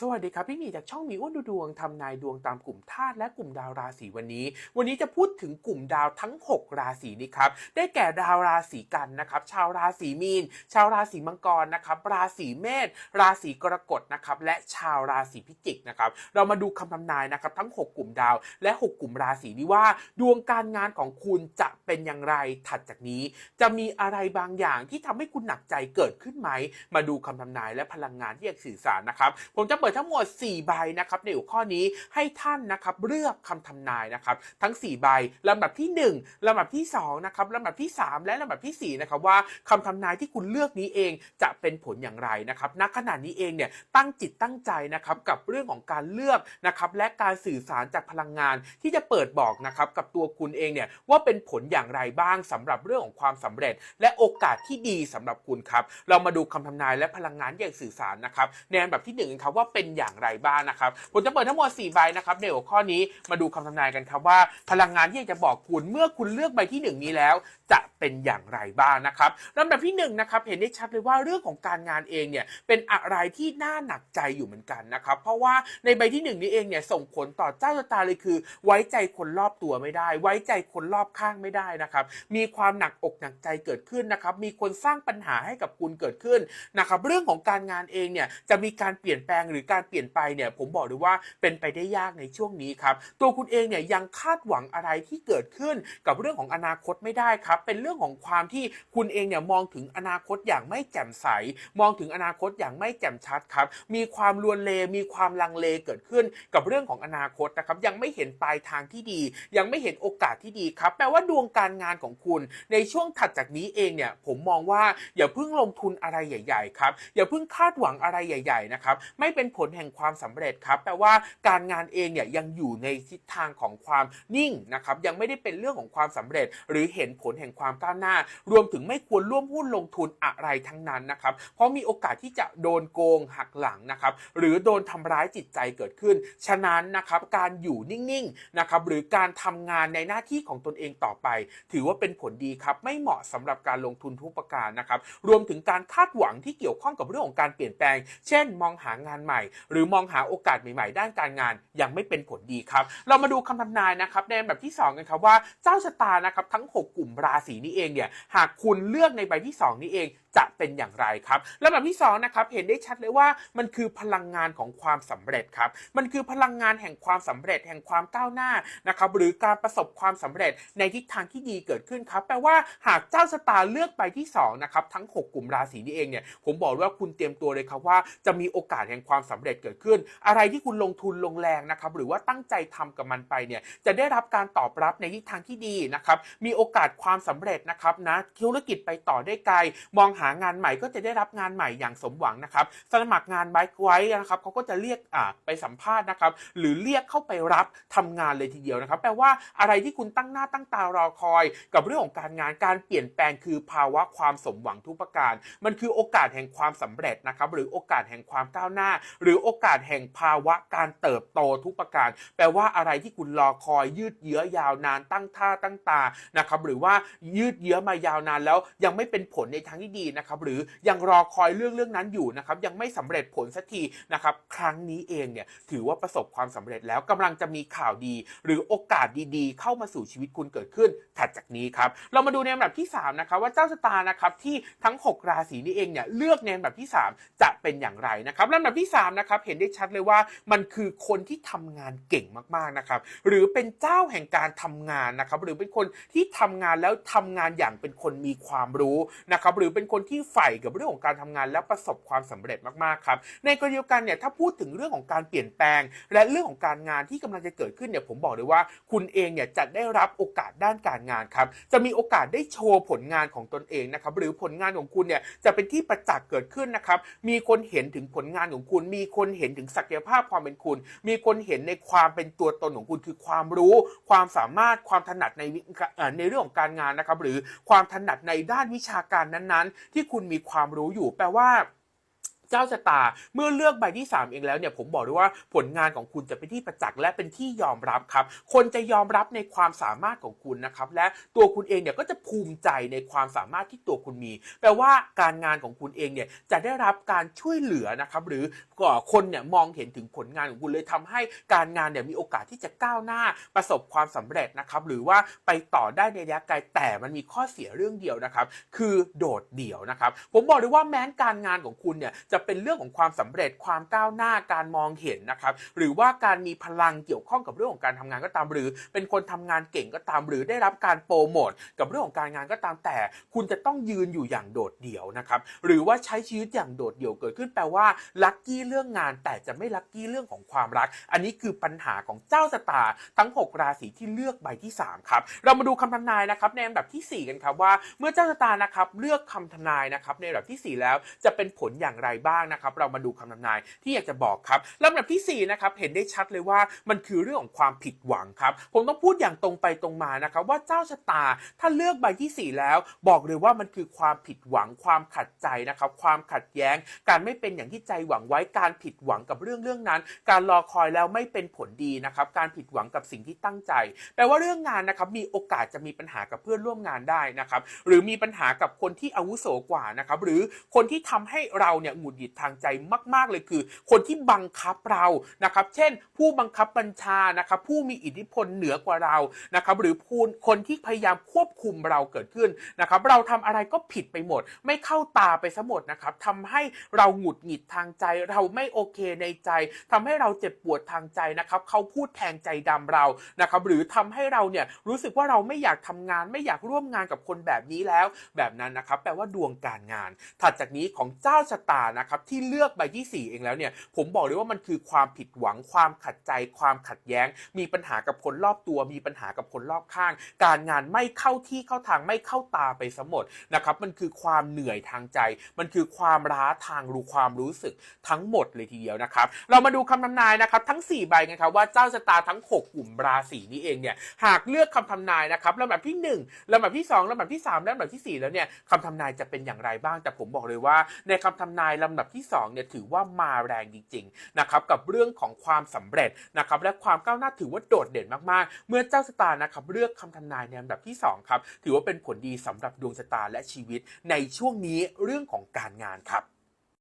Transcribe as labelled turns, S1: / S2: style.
S1: สวัสดีครับพี่มีจากช่องมีอ้วนดูดวงทำนายดวงตามกลุ่มธาตุและกลุ่มดาวราศีวันนี้ วันนี้จะพูดถึงกลุ่มดาวทั้ง 6 ราศีนี้ครับได้แก่ดาวราศีกันนะครับ ชาวราศีมีน ชาวราศีมังกรนะครับ ราศีเมษราศีกรกฎนะครับ และชาวราศีพิจิกนะครับ เรามาดูคำทำนายนะครับทั้ง 6 กลุ่มดาวและ 6 กลุ่มราศีนี้ว่า ดวงการงานของคุณจะเป็นอย่างไรถัดจากนี้ จะมีอะไรบางอย่างที่ทำให้คุณหนักใจเกิดขึ้นไหมมาดูคำทำนายและพลังงานที่อยากสื่อสารนะครับผมจะปิดทั้งหมด 4 ใบนะครับในหัวข้อนี้ให้ท่านนะครับเลือกคำทำนายนะครับทั้ง 4 ใบลำดับที่ 1ลำดับที่2นะครับลำดับที่ 3 และลำดับทีสี่4นะครับว่าคำทำนายที่คุณเลือกนี้เองจะเป็นผลอย่างไรนะครับณขณะนี้เองเนี่ยตั้งจิตตั้งใจนะครับกับเรื่องของการเลือกนะครับและการสื่อสารจากพลังงานที่จะเปิดบอกนะครับกับตัวคุณเองเนี่ยว่าเป็นผลอย่างไรบ้างสำหรับเรื่องของความสำเร็จ และโอกาสที่ดีสำหรับคุณครับเรามาดูคำทำนายและพลังงานอย่างสื่อสารนะครับในอันดับที่หนึ่งครับว่าเป็นอย่างไรบ้างนะครับผมจะเปิดทั้งหมด4ใบนะครับในหัวข้อนี้มาดูคำทำนายกันครับว่า พลังงานที่อยากจะบอกคุณเมื่อคุณเลือกใบที่หนึ่งนี้แล้ว จะเป็นอย่างไรบ้างนะครับลำดับที่หนึ่งนะครับเห็นได้ชัดเลยว่าเรื่องของการงานเองเนี่ยเป็นอะไรที่น่าหนักใจอยู่เหมือนกันนะครับเพราะว่าในใบที่หนึ่งนี้เองเนี่ยส่งผลต่อเจ้าชะตาเลยคือ ไว้ใจคนรอบตัวไม่ได้ ไว้ใจคนรอบข้างไม่ได้นะครับมีความหนักอกหนักใจเกิดขึ้นนะครับมีคนสร้างปัญหาให้กับคุณเกิดขึ้นนะครับเรื่องของการงานเองเนี่ยจะมีการเปลี่ยนแปลงหรือการเปลี่ยนไปเนี่ยผมบอกเลยว่าเป็นไปได้ยากในช่วงนี้ครับตัวคุณเองเนี่ยยังคาดหวังอะไรที่เกิดขึ้นกับเรื่องของอนาคตไม่ได้ครับ เป็นเรื่องของความที่คุณเองเนี่ยมองถึงอนาคตอย่างไม่แจ่มใส มองถึงอนาคตอย่างไม่แจ่มชัดครับมีความลวนเลมีความลังเลเกิดขึ้นกับเรื่องของอนาคตนะครับยังไม่เห็นปลายทางที่ดี ยังไม่เห็นโอกาสที่ดีครับแปลว่าดวงการงานของคุณ ในช่วงถัดจากนี้เองเนี่ยผมมองว่าอย่าเพิ่งลงทุนอะไรใหญ่ ๆ ครับอย่าเพิ่งคาดหวังอะไรใหญ่ ๆ นะครับ ไม่เป็นผลแห่งความสำเร็จครับแปลว่าการงานเองเนี่ยยังอยู่ในทิศทางของความนิ่งนะครับยังไม่ได้เป็นเรื่องของความสำเร็จ หรือเห็นผลแห่งความก้าวหน้า รวมถึงไม่ควรร่วมหุ้นลงทุนอะไรทั้งนั้นนะครับเพราะมีโอกาสที่จะโดนโกงหักหลังนะครับหรือโดนทำร้ายจิตใจเกิดขึ้น ฉะนั้นนะครับการอยู่นิ่งๆนะครับหรือการทำงานในหน้าที่ของตนเองต่อไป ถือว่าเป็นผลดีครับไม่เหมาะสำหรับการลงทุนทุกประการนะครับรวมถึงการคาดหวังที่เกี่ยวข้องกับเรื่องของการเปลี่ยนแปลง เช่น มองหางานใหม่หรือมองหาโอกาสใหม่ๆ ด้านการงานยังไม่เป็นผลดีครับ เรามาดูคำทำนายนะครับในอันดับที่ 2 กันครับว่าเจ้าชะตานะครับทั้ง 6 กลุ่มราศีนี้เองเนี่ยหากคุณเลือกในใบที่ 2 นี้เองจะเป็นอย่างไรครับลำดับที่2นะครับเห็นได้ชัดเลยว่ามันคือพลังงานของความสำเร็จครับ มันคือพลังงานแห่งความสำเร็จแห่งความก้าวหน้านะครับหรือการประสบความสำเร็จในทิศทางที่ดีเกิดขึ้นครับแปลว่าหากเจ้าชะตาเลือกไปที่2นะครับทั้ง 6 กลุ่มราศีนี้เองเนี่ยผมบอกว่าคุณเตรียมตัวเลยครับว่าจะมีโอกาสแห่งความสำเร็จเกิดขึ้น อะไรที่คุณลงทุนลงแรงนะครับหรือว่าตั้งใจทำกับมันไปเนี่ยจะได้รับการตอบรับในทิศทางที่ดีนะครับมีโอกาสความสำเร็จนะครับนะธุรกิจไปต่อได้ไกล มองหางานใหม่ก็จะได้รับงานใหม่อย่างสมหวังนะครับสมัครงานไว้ไว้นะครับเขาก็จะเรียกอ่าไปสัมภาษณ์นะครับหรือเรียกเข้าไปรับทำงานเลยทีเดียวนะครับ แปลว่าอะไรที่คุณตั้งหน้าตั้งตารอคอย กับเรื่องของการงานการเปลี่ยนแปลงคือภาวะความสมหวังทุกประการ มันคือโอกาสแห่งความสำเร็จนะครับหรือโอกาสแห่งความก้าวหน้าหรือโอกาสแห่งภาวะการเติบโตทุกประการ แปลว่าอะไรที่คุณรอคอยยืดเยื้อยาวนานตั้งท่าตั้งตานะครับหรือว่ายืดเยื้อมายาวนานแล้วยังไม่เป็นผลในทางที่ดีนะครับหรือยังรอคอยเรื่องเรื่องนั้นอยู่นะครับยังไม่สำเร็จผลสักทีนะครับครั้งนี้เองเนี่ยถือว่าประสบความสำเร็จแล้วกำลังจะมีข่าวดี หรือโอกาสดีๆ เข้ามาสู่ชีวิตคุณเกิดขึ้นถัดจากนี้ครับเรามาดูในลำดับที่3นะครับว่าเจ้าชะตานะครับที่ทั้ง 6 ราศีนี้เองเนี่ยเลือกในลำดับที่ 3 จะเป็นอย่างไรนะครับลำดับที่3นะครับเห็นได้ชัดเลยว่ามันคือคนที่ทำงานเก่งมากๆนะครับหรือเป็นเจ้าแห่งการทำงานนะครับหรือเป็นคนที่ทำงานแล้วทำงานอย่างเป็นคนมีความรู้นะครับหรือเป็นคนที่ใฝ่กับเรื่องของการทำงานแล้วประสบความสำเร็จมากๆครับในกรณีเดียวกันเนี่ยถ้าพูดถึงเรื่องของการเปลี่ยนแปลง และเรื่องของการงานที่กำลังจะเกิดขึ้นเนี่ยผมบอกเลยว่าคุณเองเนี่ยจะได้รับโอกาสด้านการงานครับจะมีโอกาสได้โชว์ผลงานของตนเองนะครับหรือผลงานของคุณเนี่ยจะเป็นที่ประจักษ์เกิดขึ้นนะครับมีคนเห็นถึงผลงานของคุณมีคนเห็นถึงศักยภาพความเป็นคุณ มีคนเห็นในความเป็นตัวตนของคุณคือความรู้ ความสามารถความถนัดในในเรื่องของการงานนะครับ หรือความถนัดในด้านวิชาการนั้นๆ ที่คุณมีความรู้อยู่แปลว่า เจ้าชะตา เมื่อเลือกใบที่ 3 เองแล้วเนี่ยผมบอกเลยว่าผลงานของคุณจะเป็นที่ประจักษ์และเป็นที่ยอมรับครับ คนจะยอมรับในความสามารถของคุณนะครับ และตัวคุณเองเนี่ยก็จะภูมิใจในความสามารถที่ตัวคุณมี แปลว่าการงานของคุณเองเนี่ยจะได้รับการช่วยเหลือนะครับ หรือก็คนเนี่ยมองเห็นถึงผลงานของคุณเลยทำให้การงานเนี่ยมีโอกาสที่จะก้าวหน้าประสบความสำเร็จนะครับ หรือว่าไปต่อได้ในระยะไกลแต่มันมีข้อเสียเรื่องเดียวนะครับ คือโดดเดี่ยวนะครับ ผมบอกเลยว่าแม้นการงานของคุณเนี่ยจะเป็นเรื่องของความสำเร็จความก้าวหน้าการมองเห็นนะครับ หรือว่าการมีพลังเกี่ยวข้องกับเรื่องของการทำงานก็ตาม หรือเป็นคนทำงานเก่งก็ตาม หรือได้รับการโปรโมทกับเรื่องของการงานก็ตามแต่ คุณจะต้องยืนอยู่อย่างโดดเดี่ยวนะครับ หรือว่าใช้ชีวิตอย่างโดดเดี่ยวเกิดขึ้นแปลว่าลัคกี้เรื่องงาน แต่จะไม่ลัคกี้เรื่องของความรัก อันนี้คือปัญหาของเจ้าสตาร์ทั้ง 6 ราศีที่เลือกใบที่ 3 ครับ เรามาดูคำทำนายนะครับในอันดับทีสี่ 4 กันครับว่า เมื่อเจ้าชะตานะครับเลือกคำทำนายนะครับในอันดับทีสี่ 4 แล้วจะเป็นผลอย่างไรบ้างนะครับ เรามาดูคำทำนายที่อยากจะบอกครับลำดับทีสี่4นะครับเห็นได้ชัดเลยว่ามันคือเรื่องของความผิดหวังครับ ผมต้องพูดอย่างตรงไปตรงมานะครับ ว่าเจ้าชะตาถ้าเลือกใบที่ 4 แล้ว บอกเลยว่ามันคือความผิดหวังความขัดใจนะครับ ความขัดแย้ง การไม่เป็นอย่างที่ใจหวังไว้การผิดหวังกับเรื่องเรื่องนั้น การรอคอยแล้วไม่เป็นผลดีนะครับ การผิดหวังกับสิ่งที่ตั้งใจแปลว่าเรื่องงานนะครับมีโอกาสจะมีปัญหากับเพื่อนร่วมงานได้นะครับ หรือมีปัญหากับคนที่อาวุโสกว่านะครับ หรือคนที่ทำให้เราเนี่ยหงุดหงิดทางใจมาก ๆ เลยคือ คนที่บังคับเรานะครับ เช่น ผู้บังคับบัญชานะครับ ผู้มีอิทธิพลเหนือกว่าเรานะครับ หรือผู้คนที่พยายามควบคุมเราเกิดขึ้นนะครับ เราทำอะไรก็ผิดไปหมด ไม่เข้าตาไปซะหมดนะครับทำให้เราหงุดหงิดทางใจ เราไม่โอเคในใจทำให้เราเจ็บปวดทางใจนะครับ เขาพูดแทงใจดำเรานะครับ หรือทำให้เราเนี่ยรู้สึกว่าเราไม่อยากทำงาน ไม่อยากร่วมงานกับคนแบบนี้แล้ว แบบนั้นนะครับ แปลว่าดวงการงาน ถัดจากนี้ของเจ้าชะตานะครับที่เลือกใบที่ 4 เองแล้วเนี่ยผมบอกเลยว่ามันคือความผิดหวังความขัดใจ ความขัดแย้ง มีปัญหากับคนรอบตัว มีปัญหากับคนรอบข้าง การงานไม่เข้าที่เข้าทางไม่เข้าตาไปสมดนะครับมันคือความเหนื่อยทางใจ มันคือความร้าทางรู้ความรู้สึกทั้งหมดเลยทีเดียวนะครับ เรามาดูคำทำนายนะครับทั้ง 4 ใบกันครับว่าเจ้าชะตาทั้ง 6 กลุ่มราศีนี้เองเนี่ยหากเลือกคำทำนายนะครับลำดับที่ 1ลำดับที่ 2ลำดับที่3และลำดับทีสี่ 4 แล้วเนี่ยคำทำนายจะเป็นอย่างไรบ้าง แต่ผมบอกเลยว่าในคำทำนายลำดับที่2เนี่ยถือว่ามาแรงจริงๆนะครับกับเรื่องของความสำเร็จนะครับและความก้าวหน้าถือว่าโดดเด่นมากๆ เมื่อเจ้าสตานะครับเลือกคำทำนายในลำดับที่2ครับถือว่าเป็นผลดีสำหรับดวงชะตาและชีวิต ในช่วงนี้เรื่องของการงานครับ